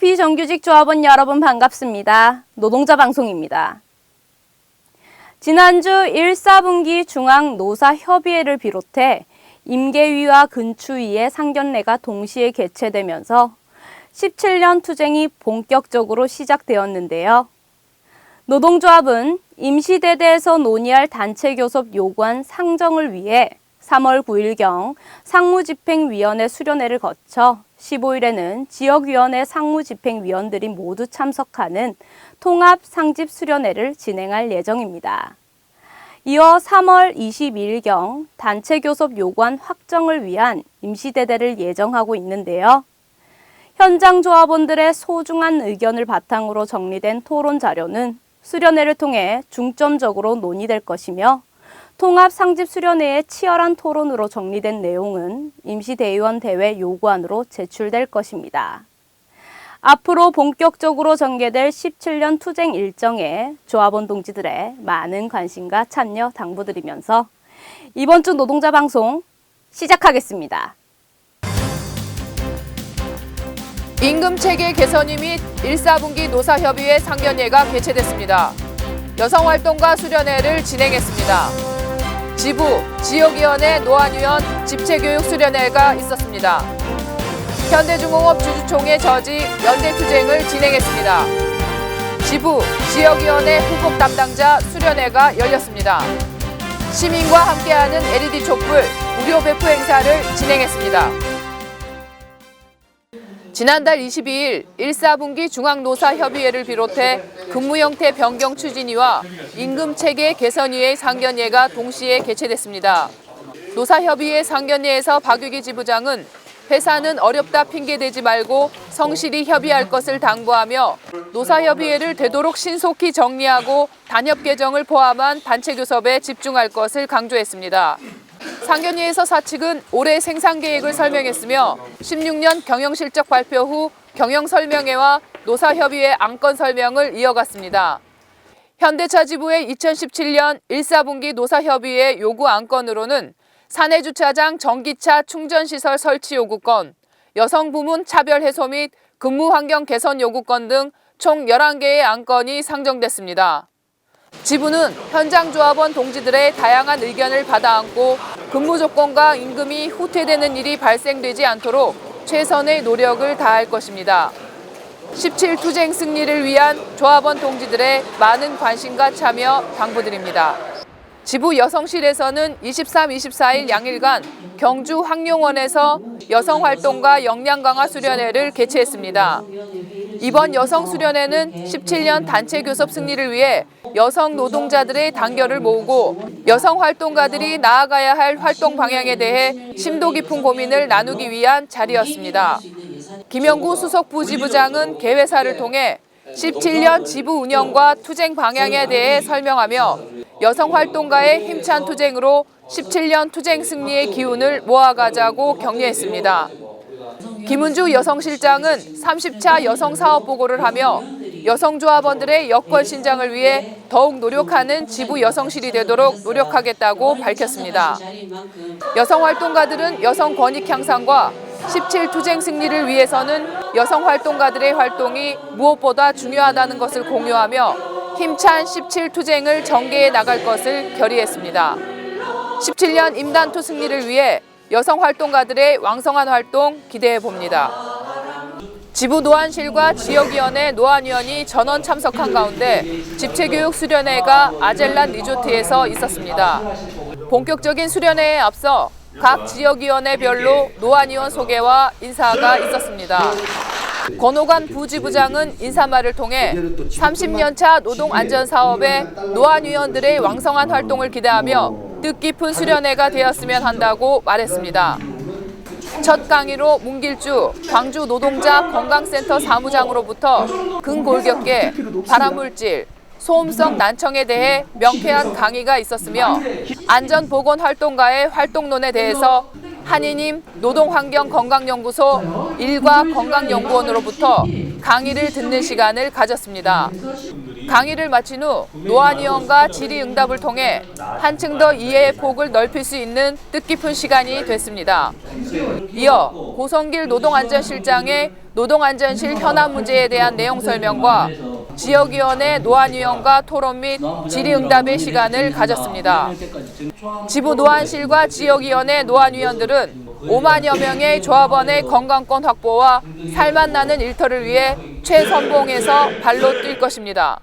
비정규직 조합원 여러분 반갑습니다. 노동자 방송입니다. 지난주 1, 4분기 중앙 노사협의회를 비롯해 임계위와 근추위의 상견례가 동시에 개최되면서 17년 투쟁이 본격적으로 시작되었는데요. 노동조합은 임시대대에서 논의할 단체교섭 요구안 상정을 위해 3월 9일경 상무집행위원회 수련회를 거쳐 15일에는 지역위원회 상무집행위원들이 모두 참석하는 통합 상집 수련회를 진행할 예정입니다. 이어 3월 22일경 단체 교섭 요구안 확정을 위한 임시대대를 예정하고 있는데요. 현장 조합원들의 소중한 의견을 바탕으로 정리된 토론 자료는 수련회를 통해 중점적으로 논의될 것이며 통합 상집 수련회의 치열한 토론으로 정리된 내용은 임시대의원 대회 요구안으로 제출될 것입니다. 앞으로 본격적으로 전개될 17년 투쟁 일정에 조합원 동지들의 많은 관심과 참여 당부드리면서 이번 주 노동자 방송 시작하겠습니다. 임금 체계 개선위 및 1, 4분기 노사협의회 상견례가 개최됐습니다. 여성활동가 수련회를 진행했습니다. 지부, 지역위원회 노안위원 집체교육 수련회가 있었습니다. 현대중공업 주주총회 저지 연대투쟁을 진행했습니다. 지부, 지역위원회 후보 담당자 수련회가 열렸습니다. 시민과 함께하는 LED 촛불 무료 배포 행사를 진행했습니다. 지난달 22일 1, 4분기 중앙노사협의회를 비롯해 근무 형태 변경 추진위와 임금 체계 개선위의 상견례가 동시에 개최됐습니다. 노사협의회 상견례에서 박유기 지부장은 회사는 어렵다 핑계대지 말고 성실히 협의할 것을 당부하며 노사협의회를 되도록 신속히 정리하고 단협 개정을 포함한 단체 교섭에 집중할 것을 강조했습니다. 상견례에서 사측은 올해 생산 계획을 설명했으며 16년 경영 실적 발표 후 경영 설명회와 노사협의회 안건 설명을 이어갔습니다. 현대차 지부의 2017년 1, 4분기 노사협의회 요구 안건으로는 사내 주차장 전기차 충전 시설 설치 요구건, 여성 부문 차별 해소 및 근무 환경 개선 요구건 등 총 11개의 안건이 상정됐습니다. 지부는 현장 조합원 동지들의 다양한 의견을 받아안고 근무 조건과 임금이 후퇴되는 일이 발생되지 않도록 최선의 노력을 다할 것입니다. 17 투쟁 승리를 위한 조합원 동지들의 많은 관심과 참여 당부드립니다. 지부 여성실에서는 23, 24일 양일간 경주 황룡원에서 여성 활동가 역량 강화 수련회를 개최했습니다. 이번 여성 수련회는 17년 단체 교섭 승리를 위해 여성 노동자들의 단결을 모으고 여성 활동가들이 나아가야 할 활동 방향에 대해 심도 깊은 고민을 나누기 위한 자리였습니다. 김영구 수석 부지부장은 개회사를 통해 17년 지부 운영과 투쟁 방향에 대해 설명하며 여성 활동가의 힘찬 투쟁으로 17년 투쟁 승리의 기운을 모아가자고 격려했습니다. 김은주 여성실장은 30차 여성 사업 보고를 하며 여성 조합원들의 여권 신장을 위해 더욱 노력하는 지부 여성실이 되도록 노력하겠다고 밝혔습니다. 여성 활동가들은 여성 권익 향상과 17투쟁 승리를 위해서는 여성 활동가들의 활동이 무엇보다 중요하다는 것을 공유하며 힘찬 17투쟁을 전개해 나갈 것을 결의했습니다. 17년 임단투 승리를 위해 여성 활동가들의 왕성한 활동 기대해 봅니다. 지부 노안실과 지역위원회 노안위원이 전원 참석한 가운데 집체교육 수련회가 아젤란 리조트에서 있었습니다. 본격적인 수련회에 앞서 각 지역위원회별로 노안위원 소개와 인사가 있었습니다. 권호관 부지부장은 인사말을 통해 30년차 노동안전사업에 노안위원들의 왕성한 활동을 기대하며 뜻깊은 수련회가 되었으면 한다고 말했습니다. 첫 강의로 문길주 광주 노동자 건강센터 사무장으로부터 근골격계, 발암물질, 소음성 난청에 대해 명쾌한 강의가 있었으며 안전보건활동가의 활동론에 대해서 한인임 노동환경건강연구소 일과 건강연구원으로부터 강의를 듣는 시간을 가졌습니다. 강의를 마친 후 노안위원과 질의응답을 통해 한층 더 이해의 폭을 넓힐 수 있는 뜻깊은 시간이 됐습니다. 이어 고성길 노동안전실장의 노동안전실 현안 문제에 대한 내용 설명과 지역위원회 노안 위원과 토론 및 질의응답의 시간을 가졌습니다. 지부 노안실과 지역위원회 노안 위원들은 5만여 명의 조합원의 건강권 확보와 살맛 나는 일터를 위해 최선봉에서 발로 뛸 것입니다.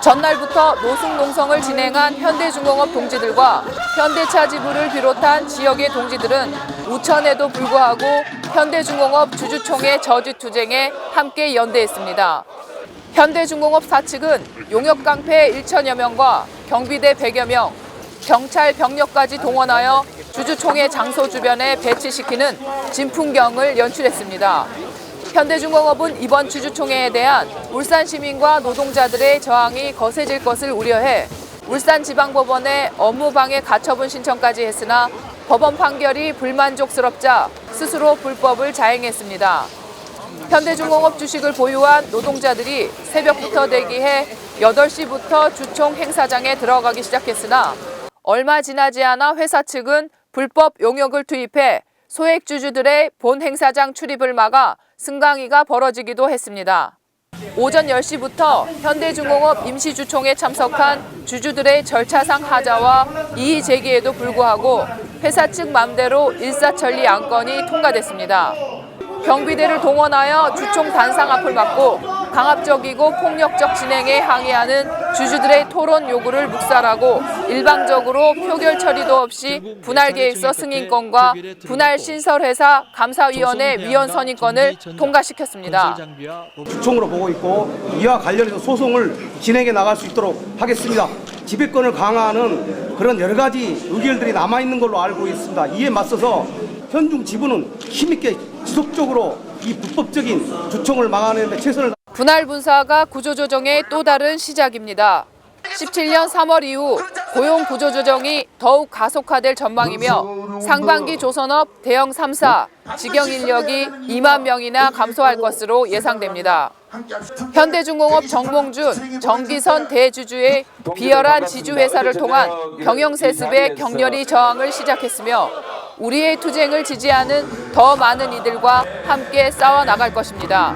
전날부터 노숙 농성을 진행한 현대중공업 동지들과 현대차 지부를 비롯한 지역의 동지들은 우천에도 불구하고 현대중공업 주주총회 저지투쟁에 함께 연대했습니다. 현대중공업 사측은 용역 깡패 1천여 명과 경비대 100여 명, 경찰 병력까지 동원하여 주주총회 장소 주변에 배치시키는 진풍경을 연출했습니다. 현대중공업은 이번 주주총회에 대한 울산 시민과 노동자들의 저항이 거세질 것을 우려해 울산지방법원에 업무방해 가처분 신청까지 했으나 법원 판결이 불만족스럽자 스스로 불법을 자행했습니다. 현대중공업 주식을 보유한 노동자들이 새벽부터 대기해 8시부터 주총 행사장에 들어가기 시작했으나 얼마 지나지 않아 회사 측은 불법 용역을 투입해 소액 주주들의 본 행사장 출입을 막아 승강이가 벌어지기도 했습니다. 오전 10시부터 현대중공업 임시주총에 참석한 주주들의 절차상 하자와 이의 제기에도 불구하고 회사 측 맘대로 일사천리 안건이 통과됐습니다. 경비대를 동원하여 주총 단상 앞을 막고 강압적이고 폭력적 진행에 항의하는 주주들의 토론 요구를 묵살하고 일방적으로 표결 처리도 없이 분할 계획서 승인권과 분할 신설회사 감사위원회 위원 선임권을 통과시켰습니다. 주총으로 보고 있고 이와 관련해서 소송을 진행해 나갈 수 있도록 하겠습니다. 지배권을 강화하는 그런 여러 가지 의결들이 남아 있는 걸로 알고 있습니다. 이에 맞서서 현중 지부는 힘있게 지속적으로 이 불법적인 주총을 막아내는 데 최선을 분할 분사가 구조조정의 또 다른 시작입니다. 17년 3월 이후 고용 구조조정이 더욱 가속화될 전망이며 상반기 조선업 대형 3사 직영 인력이 2만 명이나 감소할 것으로 예상됩니다. 현대중공업 정몽준, 정기선 대주주의 비열한 지주회사를 통한 경영세습에 격렬히 저항을 시작했으며 우리의 투쟁을 지지하는 더 많은 이들과 함께 싸워 나갈 것입니다.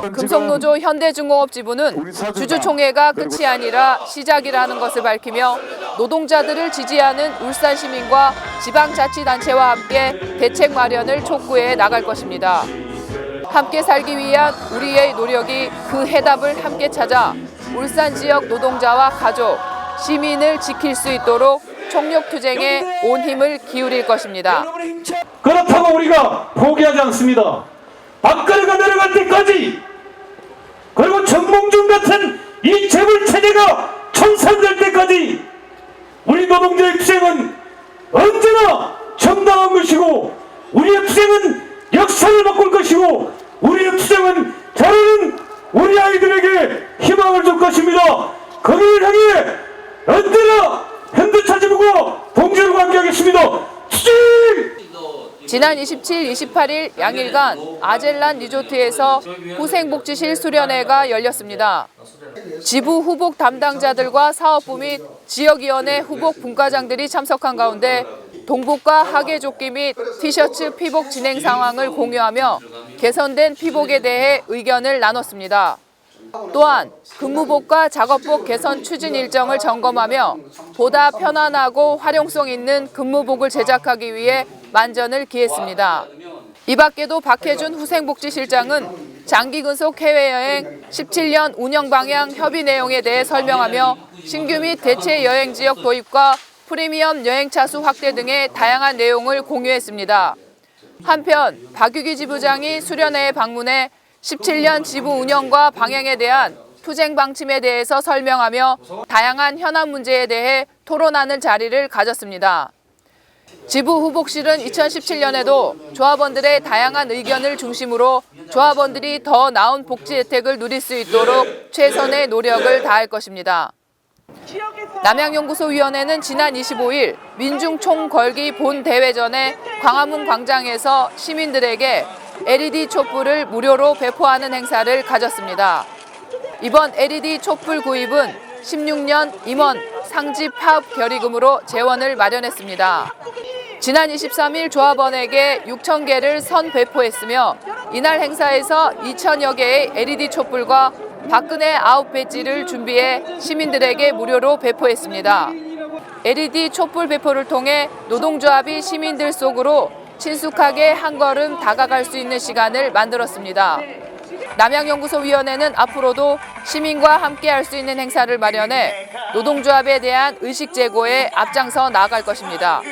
금속노조 현대중공업 지부는 주주총회가 끝이 아니라 시작이라는 것을 밝히며 노동자들을 지지하는 울산 시민과 지방자치단체와 함께 대책 마련을 촉구해 나갈 것입니다. 함께 살기 위한 우리의 노력이 그 해답을 함께 찾아 울산 지역 노동자와 가족, 시민을 지킬 수 있도록 총력 투쟁에 온 힘을 기울일 것입니다. 그렇다고 우리가 포기하지 않습니다. 박근혜가 내려갈 때까지 그리고 정몽준 같은 이 재벌 체제가 청산될 때까지 우리 노동자의 투쟁은 언제나 정당한 것이고 우리의 투쟁은 역사를 바꿀 것이고 우리의 투쟁은 자라는 우리 아이들에게 희망을 줄 것입니다. 거기를 향해 언제나 현대차 지부고 동지들과 함께하겠습니다. 투쟁! 지난 27, 28일 양일간 아젤란 리조트에서 후생복지실 수련회가 열렸습니다. 지부 후복 담당자들과 사업부 및 지역위원회 후복 분과장들이 참석한 가운데 동복과 하계조끼 및 티셔츠 피복 진행 상황을 공유하며 개선된 피복에 대해 의견을 나눴습니다. 또한 근무복과 작업복 개선 추진 일정을 점검하며 보다 편안하고 활용성 있는 근무복을 제작하기 위해 만전을 기했습니다. 이 밖에도 박혜준 후생복지실장은 장기 근속 해외여행 17년 운영 방향 협의 내용에 대해 설명하며 신규 및 대체 여행 지역 도입과 프리미엄 여행 차 수 확대 등의 다양한 내용을 공유했습니다. 한편 박유기 지부장이 수련회에 방문해 17년 지부 운영과 방향에 대한 투쟁 방침에 대해서 설명하며 다양한 현안 문제에 대해 토론하는 자리를 가졌습니다. 지부 후복실은 2017년에도 조합원들의 다양한 의견을 중심으로 조합원들이 더 나은 복지 혜택을 누릴 수 있도록 최선의 노력을 다할 것입니다. 남양연구소위원회는 지난 25일 민중총궐기 본 대회전에 광화문 광장에서 시민들에게 LED 촛불을 무료로 배포하는 행사를 가졌습니다. 이번 LED 촛불 구입은 16년 임원 상지 파업 결의금으로 재원을 마련했습니다. 지난 23일 조합원에게 6천 개를 선 배포했으며 이날 행사에서 2천여 개의 LED 촛불과 박근혜 아웃 배지를 준비해 시민들에게 무료로 배포했습니다. LED 촛불 배포를 통해 노동조합이 시민들 속으로 친숙하게 한 걸음 다가갈 수 있는 시간을 만들었습니다. 남양연구소위원회는 앞으로도 시민과 함께 할 수 있는 행사를 마련해 노동조합에 대한 의식 제고에 앞장서 나아갈 것입니다.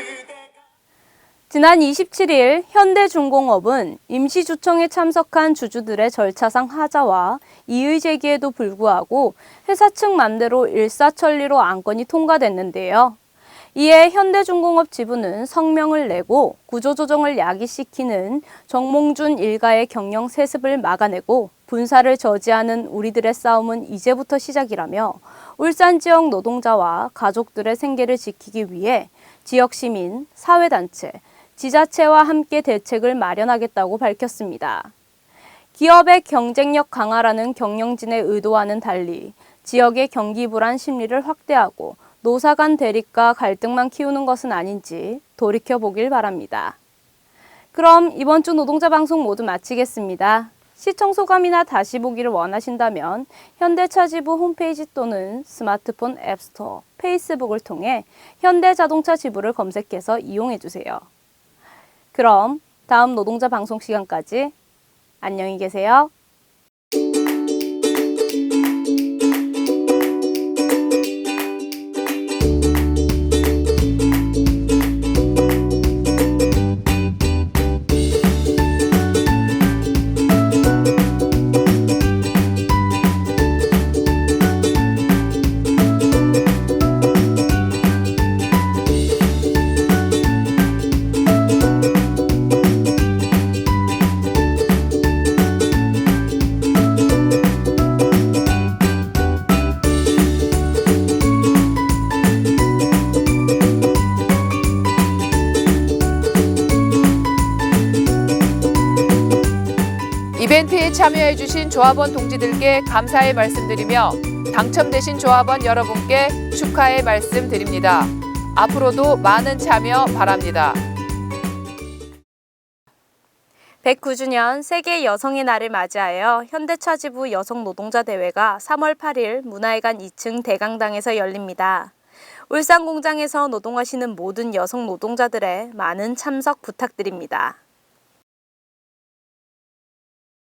지난 27일 현대중공업은 임시주청에 참석한 주주들의 절차상 하자와 이의 제기에도 불구하고 회사 측 맘대로 일사천리로 안건이 통과됐는데요. 이에 현대중공업 지부는 성명을 내고 구조조정을 야기시키는 정몽준 일가의 경영 세습을 막아내고 분사를 저지하는 우리들의 싸움은 이제부터 시작이라며 울산 지역 노동자와 가족들의 생계를 지키기 위해 지역 시민, 사회단체, 지자체와 함께 대책을 마련하겠다고 밝혔습니다. 기업의 경쟁력 강화라는 경영진의 의도와는 달리 지역의 경기 불안 심리를 확대하고 노사 간 대립과 갈등만 키우는 것은 아닌지 돌이켜 보길 바랍니다. 그럼 이번 주 노동자 방송 모두 마치겠습니다. 시청 소감이나 다시 보기를 원하신다면 현대차지부 홈페이지 또는 스마트폰 앱스토어, 페이스북을 통해 현대자동차 지부를 검색해서 이용해 주세요. 그럼 다음 노동자 방송 시간까지 안녕히 계세요. 참여해주신 조합원 동지들께 감사의 말씀드리며 당첨되신 조합원 여러분께 축하의 말씀 드립니다. 앞으로도 많은 참여 바랍니다. 109주년 세계 여성의 날을 맞이하여 현대차지부 여성 노동자 대회가 3월 8일 문화회관 2층 대강당에서 열립니다. 울산 공장에서 노동하시는 모든 여성 노동자들의 많은 참석 부탁드립니다.